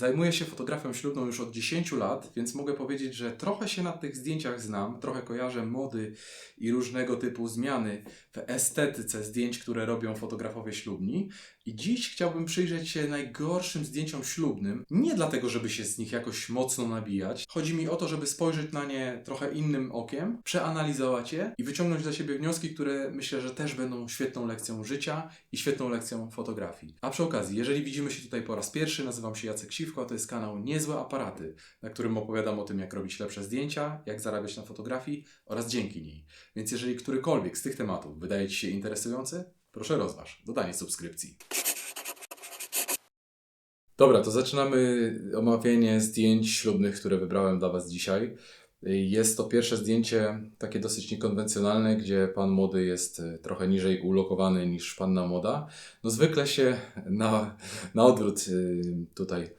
Zajmuję się fotografią ślubną już od 10 lat, więc mogę powiedzieć, że trochę się na tych zdjęciach znam, trochę kojarzę mody i różnego typu zmiany w estetyce zdjęć, które robią fotografowie ślubni. I dziś chciałbym przyjrzeć się najgorszym zdjęciom ślubnym. Nie dlatego, żeby się z nich jakoś mocno nabijać. Chodzi mi o to, żeby spojrzeć na nie trochę innym okiem, przeanalizować je i wyciągnąć dla siebie wnioski, które myślę, że też będą świetną lekcją życia i świetną lekcją fotografii. A przy okazji, jeżeli widzimy się tutaj po raz pierwszy, nazywam się Jacek Siwko, a to jest kanał Niezłe Aparaty, na którym opowiadam o tym, jak robić lepsze zdjęcia, jak zarabiać na fotografii oraz dzięki niej. Więc jeżeli którykolwiek z tych tematów wydaje Ci się interesujący, proszę rozważ dodanie subskrypcji. Dobra, to zaczynamy omawianie zdjęć ślubnych, które wybrałem dla Was dzisiaj. Jest to pierwsze zdjęcie takie dosyć niekonwencjonalne, gdzie pan młody jest e, trochę niżej ulokowany niż panna młoda. No zwykle się na, na odwrót y, tutaj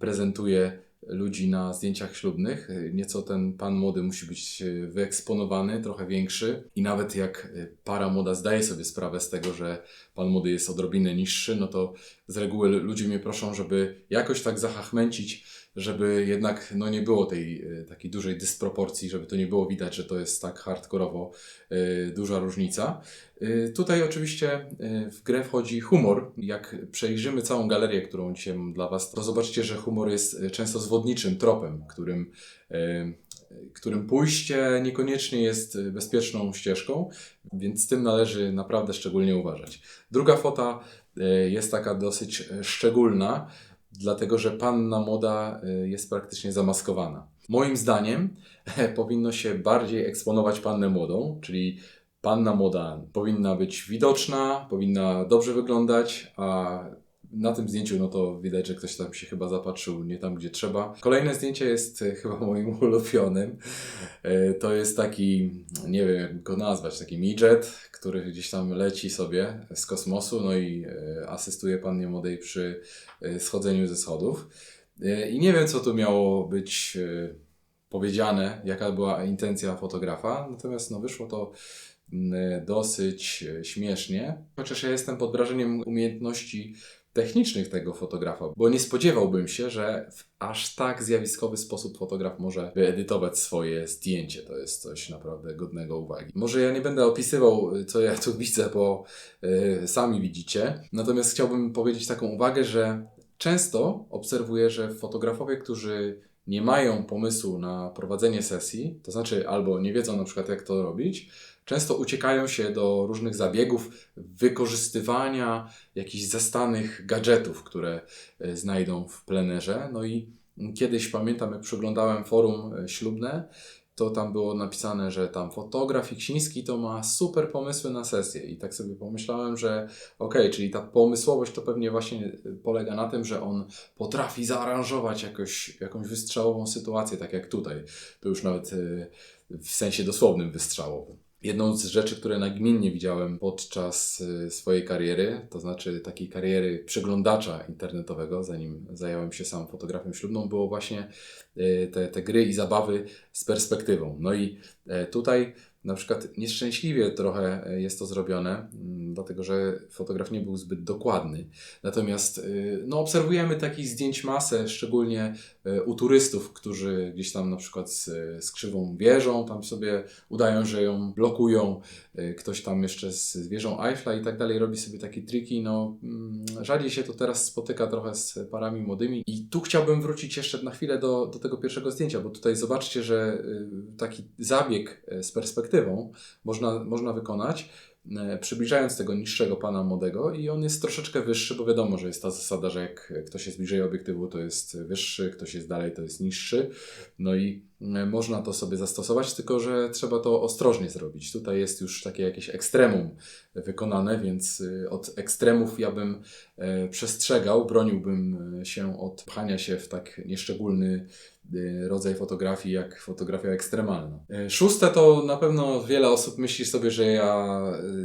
prezentuje ludzi na zdjęciach ślubnych. Nieco ten pan młody musi być e, wyeksponowany, trochę większy i nawet jak e, para młoda zdaje sobie sprawę z tego, że pan młody jest odrobinę niższy, no to z reguły ludzie mnie proszą, żeby jakoś tak zahachmęcić, żeby jednak no, nie było tej e, takiej dużej dysproporcji, żeby to nie było widać, że to jest tak hardkorowo y, duża różnica. Y, tutaj oczywiście w grę wchodzi humor. Jak przejrzymy całą galerię, którą dzisiaj mam dla Was, to zobaczycie, że humor jest często zwodniczym tropem, którym, którym pójście niekoniecznie jest bezpieczną ścieżką, więc z tym należy naprawdę szczególnie uważać. Druga fota jest taka dosyć szczególna, dlatego że panna moda jest praktycznie zamaskowana. Moim zdaniem powinno się bardziej eksponować pannę młodą, czyli panna młoda powinna być widoczna, powinna dobrze wyglądać, a na tym zdjęciu no to widać, że ktoś tam się chyba zapatrzył nie tam, gdzie trzeba. Kolejne zdjęcie jest e, chyba moim ulubionym. E, to jest taki, nie wiem jak go nazwać, taki midget, który gdzieś tam leci sobie z kosmosu, no i e, asystuje pannie młodej przy schodzeniu ze schodów. I nie wiem, co tu miało być powiedziane, jaka była intencja fotografa, natomiast no wyszło to mm, dosyć śmiesznie, chociaż ja jestem pod wrażeniem umiejętności technicznych tego fotografa, bo nie spodziewałbym się, że w aż tak zjawiskowy sposób fotograf może wyedytować swoje zdjęcie. To jest coś naprawdę godnego uwagi. Może ja nie będę opisywał, co ja tu widzę, bo yy, sami widzicie. Natomiast chciałbym powiedzieć taką uwagę, że często obserwuję, że fotografowie, którzy nie mają pomysłu na prowadzenie sesji, to znaczy albo nie wiedzą na przykład jak to robić, często uciekają się do różnych zabiegów wykorzystywania jakichś zastanych gadżetów, które e, znajdą w plenerze. No i kiedyś pamiętam, jak przeglądałem forum e, ślubne, to tam było napisane, że tam fotograf Iksiński to ma super pomysły na sesję. I tak sobie pomyślałem, że okej, okay, czyli ta pomysłowość to pewnie właśnie polega na tym, że on potrafi zaaranżować jakoś, jakąś wystrzałową sytuację, tak jak tutaj. To już nawet e, w sensie dosłownym wystrzałowym. Jedną z rzeczy, które nagminnie widziałem podczas y, swojej kariery, to znaczy takiej kariery przeglądacza internetowego, zanim zająłem się sam fotografią ślubną, było właśnie y, te, te gry i zabawy z perspektywą. No i e, tutaj na przykład nieszczęśliwie trochę e, jest to zrobione, mm, dlatego że fotograf nie był zbyt dokładny. Natomiast y, no, obserwujemy takich zdjęć masę, szczególnie e, u turystów, którzy gdzieś tam na przykład z, z krzywą wieżą, tam sobie udają, że ją blokują, e, ktoś tam jeszcze z wieżą Eiffla i tak dalej robi sobie takie triki. No, mm, rzadziej się to teraz spotyka trochę z parami młodymi. I tu chciałbym wrócić jeszcze na chwilę do, do tego pierwszego zdjęcia, bo tutaj zobaczcie, że taki zabieg z perspektywy perspektywą można, można wykonać, e, przybliżając tego niższego pana młodego i on jest troszeczkę wyższy, bo wiadomo, że jest ta zasada, że jak ktoś jest bliżej obiektywu, to jest wyższy, ktoś jest dalej, to jest niższy. No i e, można to sobie zastosować, tylko że trzeba to ostrożnie zrobić. Tutaj jest już takie jakieś ekstremum wykonane, więc e, od ekstremów ja bym przestrzegał, broniłbym się od pchania się w tak nieszczególny rodzaj fotografii jak fotografia ekstremalna. Y, szóste to na pewno wiele osób myśli sobie, że ja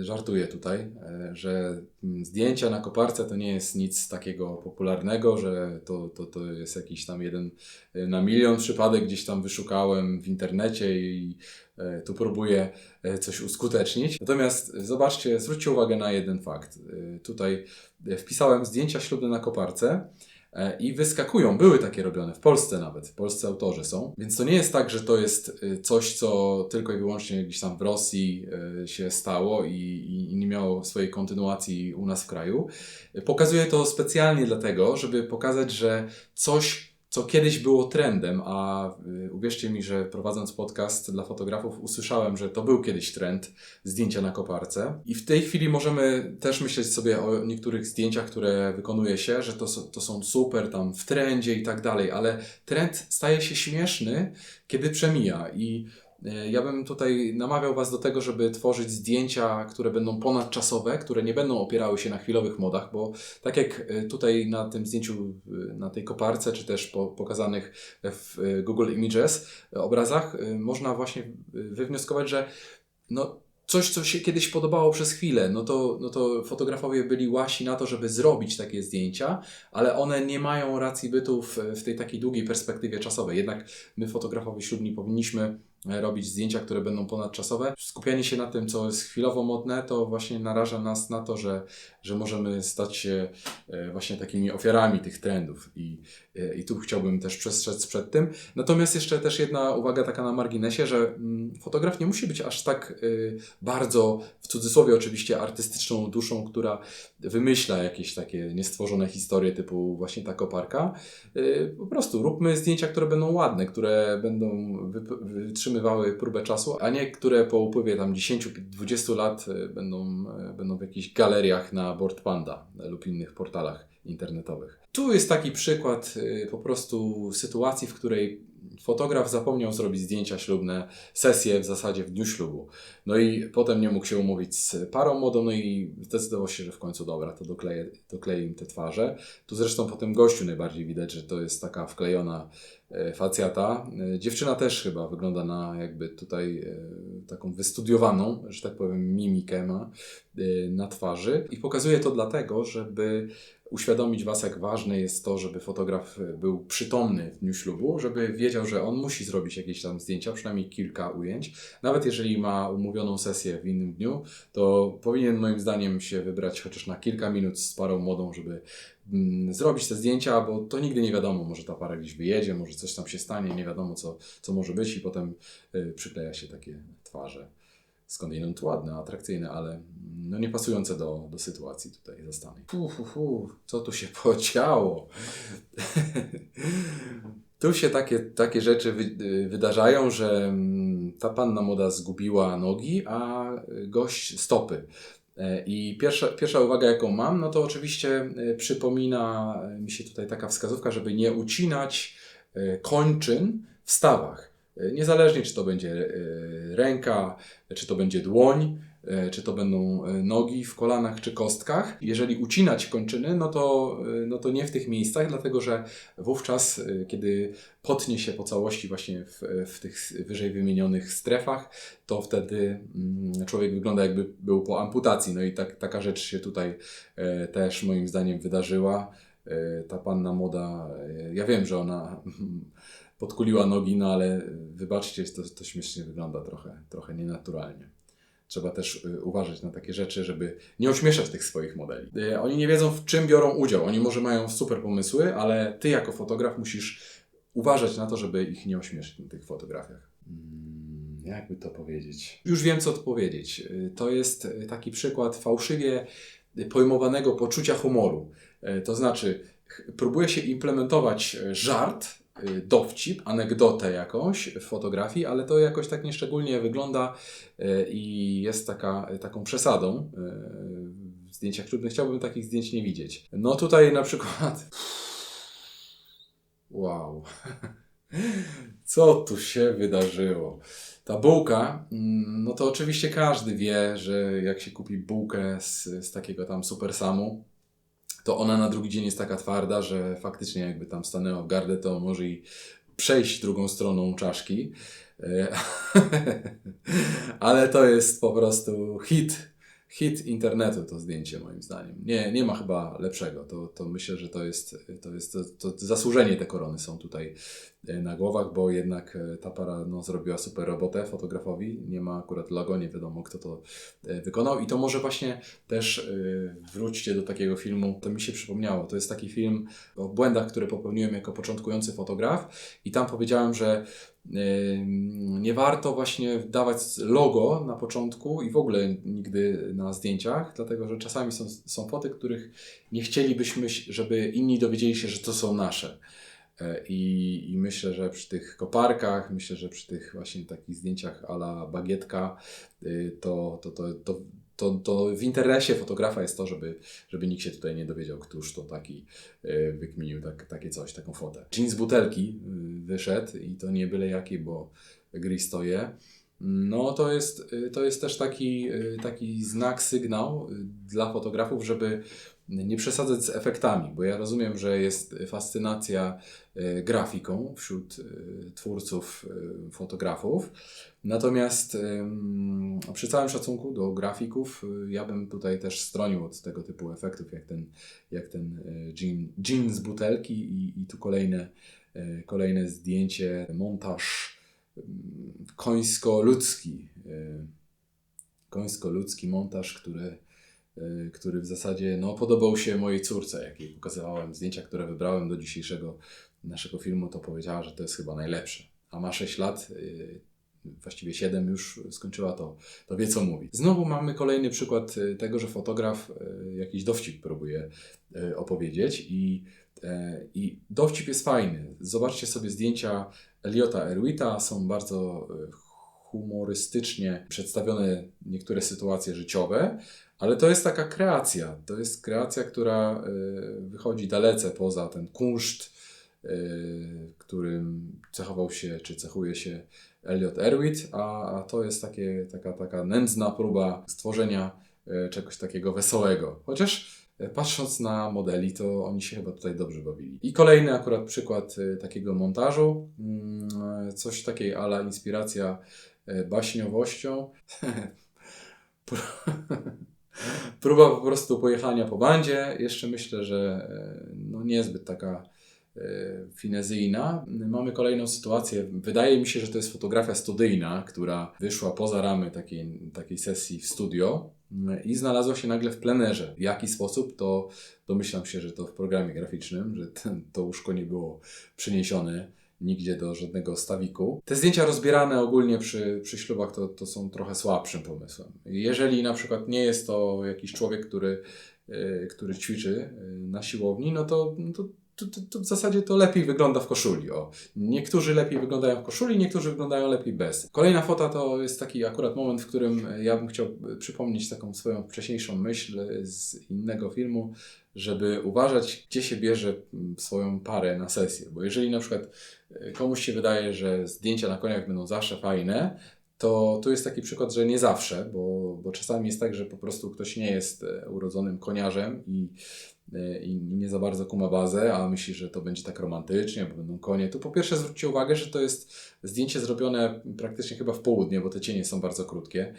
y, żartuję tutaj, że mm, zdjęcia na koparce to nie jest nic takiego popularnego, że to, to, to jest jakiś tam jeden na milion przypadek gdzieś tam wyszukałem w internecie i tu próbuję coś uskutecznić. Natomiast zobaczcie, zwróćcie uwagę na jeden fakt. Tutaj wpisałem zdjęcia ślubne na koparce i wyskakują. Były takie robione w Polsce nawet, w Polsce autorzy są. Więc to nie jest tak, że to jest y, coś, co tylko i wyłącznie gdzieś tam w Rosji y, się stało i, i nie miało swojej kontynuacji u nas w kraju. Pokazuję to specjalnie dlatego, żeby pokazać, że coś co kiedyś było trendem, a y, uwierzcie mi, że prowadząc podcast dla fotografów usłyszałem, że to był kiedyś trend zdjęcia na koparce. I w tej chwili możemy też myśleć sobie o niektórych zdjęciach, które wykonuje się, że to, to są super tam w trendzie i tak dalej, ale trend staje się śmieszny, kiedy przemija i ja bym tutaj namawiał Was do tego, żeby tworzyć zdjęcia, które będą ponadczasowe, które nie będą opierały się na chwilowych modach, bo tak jak e, tutaj na tym zdjęciu, e, na tej koparce, czy też po, pokazanych w Google Images obrazach, można właśnie wywnioskować, że no, coś, co się kiedyś podobało przez chwilę, no to, no to fotografowie byli łasi na to, żeby zrobić takie zdjęcia, ale one nie mają racji bytu w, w tej takiej długiej perspektywie czasowej. Jednak my, fotografowie ślubni, powinniśmy E, robić zdjęcia, które będą ponadczasowe. Skupianie się na tym, co jest chwilowo modne, to właśnie naraża nas na to, że, że możemy stać się e, właśnie takimi ofiarami tych trendów i, e, i tu chciałbym też przestrzec przed tym. Natomiast jeszcze też jedna uwaga taka na marginesie, że mm, fotograf nie musi być aż tak bardzo, w cudzysłowie oczywiście, artystyczną duszą, która wymyśla jakieś takie niestworzone historie typu właśnie ta koparka. Po prostu róbmy zdjęcia, które będą ładne, które będą wytrzymywać wytrzymywały próbę czasu, a nie które po upływie tam 10-20 lat e, będą, e, będą w jakichś galeriach na Board Panda lub innych portalach internetowych. Tu jest taki przykład e, po prostu sytuacji, w której fotograf zapomniał zrobić zdjęcia ślubne, sesję w zasadzie w dniu ślubu. No i potem nie mógł się umówić z parą młodą, no i zdecydował się, że w końcu dobra, to dokleję, dokleję im te twarze. Tu zresztą po tym gościu najbardziej widać, że to jest taka wklejona e, facjata. E, dziewczyna też chyba wygląda na jakby tutaj e, taką wystudiowaną, że tak powiem, mimikę ma na twarzy. I pokazuje to dlatego, żeby uświadomić Was, jak ważne jest to, żeby fotograf był przytomny w dniu ślubu, żeby wiedział, że on musi zrobić jakieś tam zdjęcia, przynajmniej kilka ujęć. Nawet jeżeli ma umówioną sesję w innym dniu, to powinien moim zdaniem się wybrać chociaż na kilka minut z parą młodą, żeby zrobić te zdjęcia, bo to nigdy nie wiadomo, może ta para gdzieś wyjedzie, może coś tam się stanie, nie wiadomo co, co może być i potem y, przykleja się takie twarze skądinąd ładne, atrakcyjne, ale no nie pasujące do, do sytuacji tutaj zastanej. Fu, co tu się podziało? tu się takie, takie rzeczy wy, wydarzają, że mm, ta panna moda zgubiła nogi, a gość stopy. E, I pierwsza, pierwsza uwaga, jaką mam, no to oczywiście e, przypomina mi się tutaj taka wskazówka, żeby nie ucinać e, kończyn w stawach. E, niezależnie, czy to będzie e, ręka, czy to będzie dłoń, e, czy to będą nogi w kolanach czy kostkach. Jeżeli ucinać kończyny, no to, no to nie w tych miejscach, dlatego że wówczas, kiedy potnie się po całości właśnie w, w tych wyżej wymienionych strefach, to wtedy mm, człowiek wygląda jakby był po amputacji. No i tak, taka rzecz się tutaj też moim zdaniem wydarzyła. Ta panna moda, ja wiem, że ona podkuliła nogi, no ale wybaczcie, to, to śmiesznie wygląda trochę, trochę nienaturalnie. Trzeba też y, uważać na takie rzeczy, żeby nie ośmieszać tych swoich modeli. Y, oni nie wiedzą, w czym biorą udział. Oni może mają super pomysły, ale ty jako fotograf musisz uważać na to, żeby ich nie ośmieszyć na tych fotografiach. Hmm, jakby to powiedzieć? Już wiem, co odpowiedzieć. Y, to jest taki przykład fałszywie pojmowanego poczucia humoru. To znaczy, próbuje się implementować żart dowcip, anegdotę jakąś w fotografii, ale to jakoś tak nieszczególnie wygląda y, i jest taka, taką przesadą y, w zdjęciach ślubnych. Chciałbym takich zdjęć nie widzieć. No tutaj na przykład... Wow. Co tu się wydarzyło? Ta bułka, mm, no to oczywiście każdy wie, że jak się kupi bułkę z, z takiego tam super samu, to ona na drugi dzień jest taka twarda, że faktycznie jakby tam stanęła w gardę, to może i przejść drugą stroną czaszki. E, ale to jest po prostu hit. hit internetu to zdjęcie moim zdaniem. Nie, nie ma chyba lepszego. To, to myślę, że to jest, to jest to, to zasłużenie te korony są tutaj na głowach, bo jednak e, ta para no, zrobiła super robotę fotografowi. Nie ma akurat logo, nie wiadomo kto to e, wykonał. I to może właśnie też wróćcie do takiego filmu. To mi się przypomniało. To jest taki film o błędach, które popełniłem jako początkujący fotograf i tam powiedziałem, że nie warto właśnie dawać logo na początku i w ogóle nigdy na zdjęciach, dlatego że czasami są, są foty, których nie chcielibyśmy, żeby inni dowiedzieli się, że to są nasze. E, I, I, myślę, że przy tych koparkach, myślę, że przy tych właśnie takich zdjęciach ala bagietka, y, to, to, to, to, to, to w interesie fotografa jest to, żeby, żeby nikt się tutaj nie dowiedział, któż to taki y, wykminił tak, takie coś, taką fotę. Jean z butelki y, wyszedł i to nie byle jaki, bo gry stoje. No to jest, to jest też taki, taki znak, sygnał dla fotografów, żeby nie przesadzać z efektami, bo ja rozumiem, że jest fascynacja e, grafiką wśród e, twórców, e, fotografów. Natomiast przy całym szacunku do grafików, ja bym tutaj też stronił od tego typu efektów, jak ten, jak ten jean, jean z butelki i, i tu kolejne, kolejne zdjęcie, montaż końsko-ludzki. Końsko-ludzki montaż, który który w zasadzie no, podobał się mojej córce. Jak jej pokazywałem zdjęcia, które wybrałem do dzisiejszego naszego filmu, to powiedziała, że to jest chyba najlepsze. A ma 6 lat, y, właściwie 7 już skończyła, to, to wie co mówi. Znowu mamy kolejny przykład y, tego, że fotograf jakiś dowcip próbuje opowiedzieć i, i dowcip jest fajny. Zobaczcie sobie zdjęcia Eliota Erwita, są bardzo humorystycznie przedstawione niektóre sytuacje życiowe, ale to jest taka kreacja. To jest kreacja, która y, wychodzi dalece poza ten kunszt, y, którym cechował się, czy cechuje się Elliot Erwitt, a, a to jest takie, taka, taka nędzna próba stworzenia y, czegoś takiego wesołego. Chociaż patrząc na modeli, to oni się chyba tutaj dobrze bawili. I kolejny akurat przykład takiego montażu, mm, coś takiej ala inspiracja baśniowością. próba po prostu pojechania po bandzie. Jeszcze myślę, że e, no niezbyt taka e, finezyjna. Mamy kolejną sytuację. Wydaje mi się, że to jest fotografia studyjna, która wyszła poza ramy takiej, takiej sesji w studio i znalazła się nagle w plenerze. W jaki sposób, to domyślam się, że to w programie graficznym, że ten, to łóżko nie było przeniesione nigdzie do żadnego stawiku. Te zdjęcia rozbierane ogólnie przy, przy ślubach to, to są trochę słabszym pomysłem. Jeżeli na przykład nie jest to jakiś człowiek, który, yy, który ćwiczy yy, na siłowni, no to, no to to, to, to, w zasadzie to lepiej wygląda w koszuli. O. Niektórzy lepiej wyglądają w koszuli, niektórzy wyglądają lepiej bez. Kolejna fota to jest taki akurat moment, w którym ja bym chciał przypomnieć taką swoją wcześniejszą myśl z innego filmu, żeby uważać, gdzie się bierze swoją parę na sesję. Bo jeżeli na przykład e, komuś się wydaje, że zdjęcia na koniach będą zawsze fajne, to tu jest taki przykład, że nie zawsze, bo, bo czasami jest tak, że po prostu ktoś nie jest e, urodzonym koniarzem i E, i nie za bardzo kuma bazę, a myśli, że to będzie tak romantycznie, bo będą konie, to po pierwsze zwróćcie uwagę, że to jest zdjęcie zrobione praktycznie chyba w południe, bo te cienie są bardzo krótkie.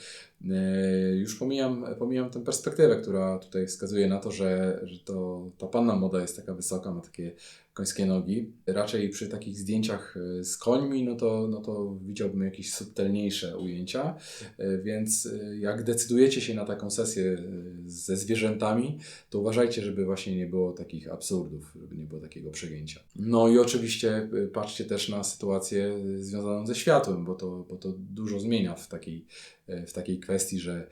E, już pomijam, pomijam tę perspektywę, która tutaj wskazuje na to, że, że to, ta panna moda jest taka wysoka, ma takie końskie nogi. Raczej przy takich zdjęciach e, z końmi, no to, no to widziałbym jakieś subtelniejsze ujęcia, e, więc e, jak decydujecie się na taką sesję ze zwierzętami, to uważajcie, żeby właśnie nie było takich absurdów, żeby nie było takiego przegięcia. No i oczywiście patrzcie też na sytuację związaną ze światłem, bo to, bo to dużo zmienia w takiej, w takiej kwestii, że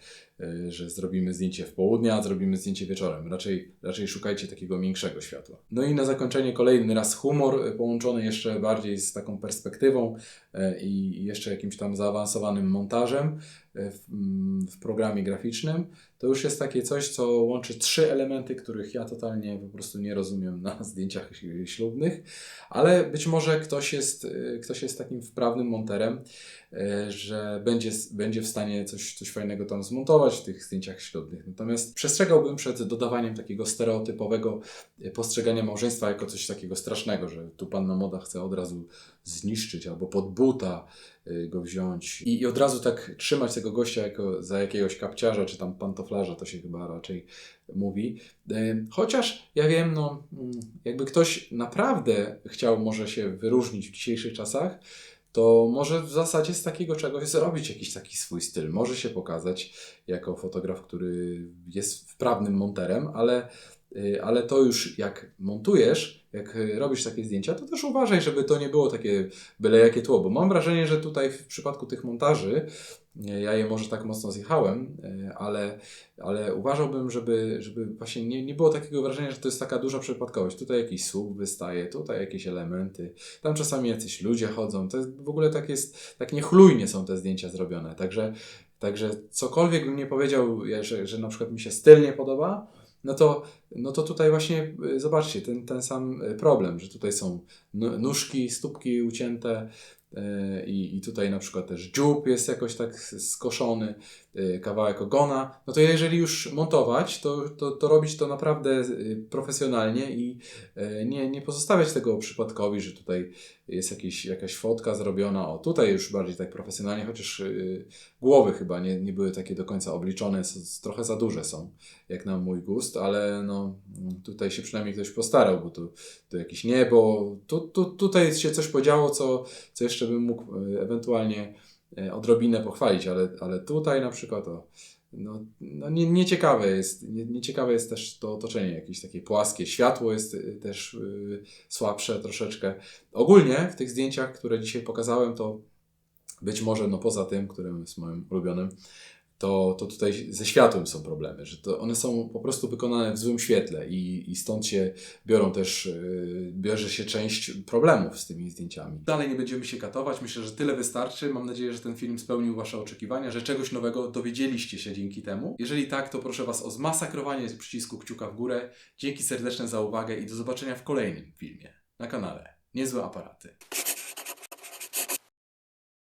że zrobimy zdjęcie w południe, a zrobimy zdjęcie wieczorem. Raczej, raczej szukajcie takiego większego światła. No i na zakończenie kolejny raz humor, e, połączony jeszcze bardziej z taką perspektywą e, i jeszcze jakimś tam zaawansowanym montażem w, mm, w programie graficznym. To już jest takie coś, co łączy trzy elementy, których ja totalnie po prostu nie rozumiem na zdjęciach ślubnych, ale być może ktoś jest, ktoś jest takim wprawnym monterem E, że będzie, będzie w stanie coś, coś fajnego tam zmontować w tych zdjęciach ślubnych. Natomiast przestrzegałbym przed dodawaniem takiego stereotypowego e, postrzegania małżeństwa jako coś takiego strasznego, że tu panna moda chce od razu zniszczyć albo pod buta go wziąć i, i od razu tak trzymać tego gościa jako, za jakiegoś kapciarza, czy tam pantoflarza, to się chyba raczej mówi. E, Chociaż ja wiem, no, mm, jakby ktoś naprawdę chciał może się wyróżnić w dzisiejszych czasach, to może w zasadzie z takiego czegoś zrobić jakiś taki swój styl. Może się pokazać jako fotograf, który jest wprawnym monterem, ale, y, ale to już jak montujesz, jak y, robisz takie zdjęcia, to też uważaj, żeby to nie było takie byle jakie tło, bo mam wrażenie, że tutaj w przypadku tych montaży, ja je może tak mocno zjechałem, y, ale, ale uważałbym, żeby, żeby właśnie nie, nie było takiego wrażenia, że to jest taka duża przypadkowość. Tutaj jakiś słup wystaje, tutaj jakieś elementy, tam czasami jacyś ludzie chodzą. To jest, w ogóle tak jest, tak niechlujnie są te zdjęcia zrobione. Także, także cokolwiek bym nie powiedział, że, że na przykład mi się styl nie podoba, no to, no to tutaj właśnie y, zobaczcie, ten, ten sam y, problem, że tutaj są nóżki, stópki ucięte, y, i, I tutaj na przykład też dziób jest jakoś tak skoszony, kawałek ogona. No to jeżeli już montować, to, to, to robić to naprawdę y, profesjonalnie i y, nie, nie pozostawiać tego przypadkowi, że tutaj jest jakiś, jakaś fotka zrobiona. O, tutaj już bardziej tak profesjonalnie, chociaż y, głowy chyba nie, nie były takie do końca obliczone, trochę za duże są, jak na mój gust, ale no, tutaj się przynajmniej ktoś postarał, bo tu, tu jakieś niebo, tu, tu, tutaj się coś podziało, co, co jeszcze bym mógł ewentualnie odrobinę pochwalić, ale, ale tutaj na przykład o, no, no nie, nieciekawe jest, nie, nieciekawe jest też to otoczenie jakieś takie płaskie, światło jest y, też y, słabsze troszeczkę. Ogólnie w tych zdjęciach, które dzisiaj pokazałem, to być może no poza tym, którym jest moim ulubionym, to, to tutaj ze światłem są problemy, że to one są po prostu wykonane w złym świetle i, i stąd się biorą też, yy, bierze się część problemów z tymi zdjęciami. Dalej nie będziemy się katować, myślę, że tyle wystarczy. Mam nadzieję, że ten film spełnił Wasze oczekiwania, że czegoś nowego dowiedzieliście się dzięki temu. Jeżeli tak, to proszę Was o zmasakrowanie przycisku kciuka w górę. Dzięki serdeczne za uwagę i do zobaczenia w kolejnym filmie na kanale Niezłe Aparaty.